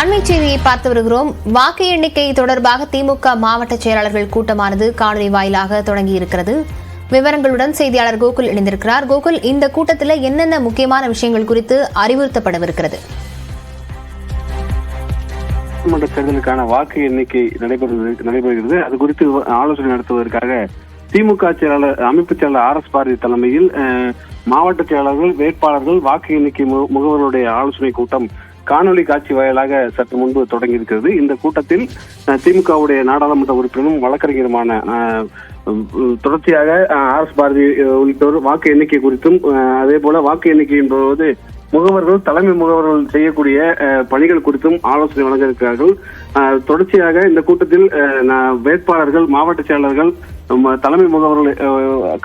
அண்மை செய்தியை பார்த்து வருகிறோம். வாக்கு எண்ணிக்கை தொடர்பாக திமுக மாவட்ட செயலாளர்கள் கூட்டமானது காணொலி வாயிலாக தொடங்கி இருக்கிறது விவரங்களுடன் செய்தியாளர் கோகுல் இணைந்திருக்கிறார். கோகுல் இந்த கூட்டத்தில் என்னென்ன முக்கியமான விஷயங்கள் குறித்து அறிவுறுத்தப்படவிருக்கிறது? சட்டமன்ற தேர்தலுக்கான வாக்கு எண்ணிக்கை நடைபெறுவது நடைபெறுகிறது. அது குறித்து ஆலோசனை நடத்துவதற்காக திமுக செயலாளர் அமைப்பு செயலாளர் ஆர் எஸ் பாரதி தலைமையில் மாவட்ட செயலாளர்கள் வேட்பாளர்கள் வாக்கு எண்ணிக்கை முகவர்களுடைய ஆலோசனை கூட்டம் காணொலி காட்சி வாயிலாக சற்று முன்பு தொடங்கி இருக்கிறது. இந்த கூட்டத்தில் திமுகவுடைய நாடாளுமன்ற உறுப்பினரும் வழக்கறிஞருமான தொடர்ச்சியாக ஆர் எஸ் பாரதி உள்ளிட்டோர் வாக்கு எண்ணிக்கை குறித்தும் அதே போல வாக்கு எண்ணிக்கையின் போது முகவர்கள் தலைமை முகவர்கள் செய்யக்கூடிய பணிகள் குறித்தும் ஆலோசனை வழங்க இருக்கிறார்கள். தொடர்ச்சியாக இந்த கூட்டத்தில் வேட்பாளர்கள் மாவட்ட செயலர்கள் தலைமை முகவர்கள்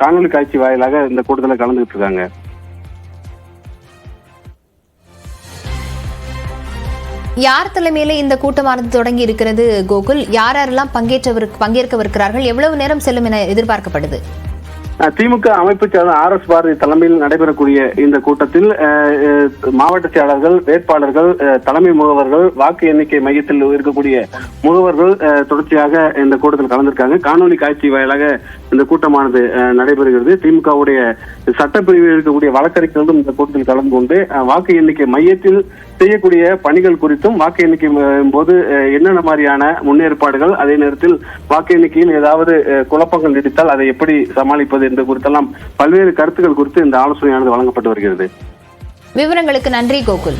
காணொலி காட்சி வாயிலாக இந்த கூட்டத்தில் கலந்துகிட்டு இருக்காங்க. யார் தலைமையில இந்த கூட்டமானது தொடங்கி இருக்கிறது கோகுல்? யார் யாரெல்லாம் பங்கேற்றவர் பங்கேற்கவிருக்கிறார்கள்? எவ்வளவு நேரம் செல்லும் என எதிர்பார்க்கப்படுது? திமுக அமைப்பு சேர்ந்த ஆர் எஸ் பாரதி தலைமையில் நடைபெறக்கூடிய இந்த கூட்டத்தில் மாவட்ட செயலாளர்கள் வேட்பாளர்கள் தலைமை முகவர்கள் வாக்கு எண்ணிக்கை மையத்தில் இருக்கக்கூடிய முகவர்கள் தொடர்ச்சியாக இந்த கூட்டத்தில் கலந்திருக்காங்க. காணொலி காட்சி வாயிலாக இந்த கூட்டமானது அஹ், நடைபெறுகிறது. திமுகவுடைய சட்டப்பிரிவில் இருக்கக்கூடிய வழக்கறிஞர்களும் இந்த கூட்டத்தில் கலந்து கொண்டு வாக்கு எண்ணிக்கை மையத்தில் செய்யக்கூடிய பணிகள் குறித்தும் வாக்கு எண்ணிக்கை போது என்னென்ன மாதிரியான முன்னேற்பாடுகள் அதே நேரத்தில் வாக்கு எண்ணிக்கையில் ஏதாவது குழப்பங்கள் நீடித்தால் அதை எப்படி சமாளிப்பது இந்த குறித்தெல்லாம் பல்வேறு கருத்துக்கள் குறித்து இந்த ஆலோசனையானது வழங்கப்பட்டு வருகிறது. விவரங்களுக்கு நன்றி கோகுல்.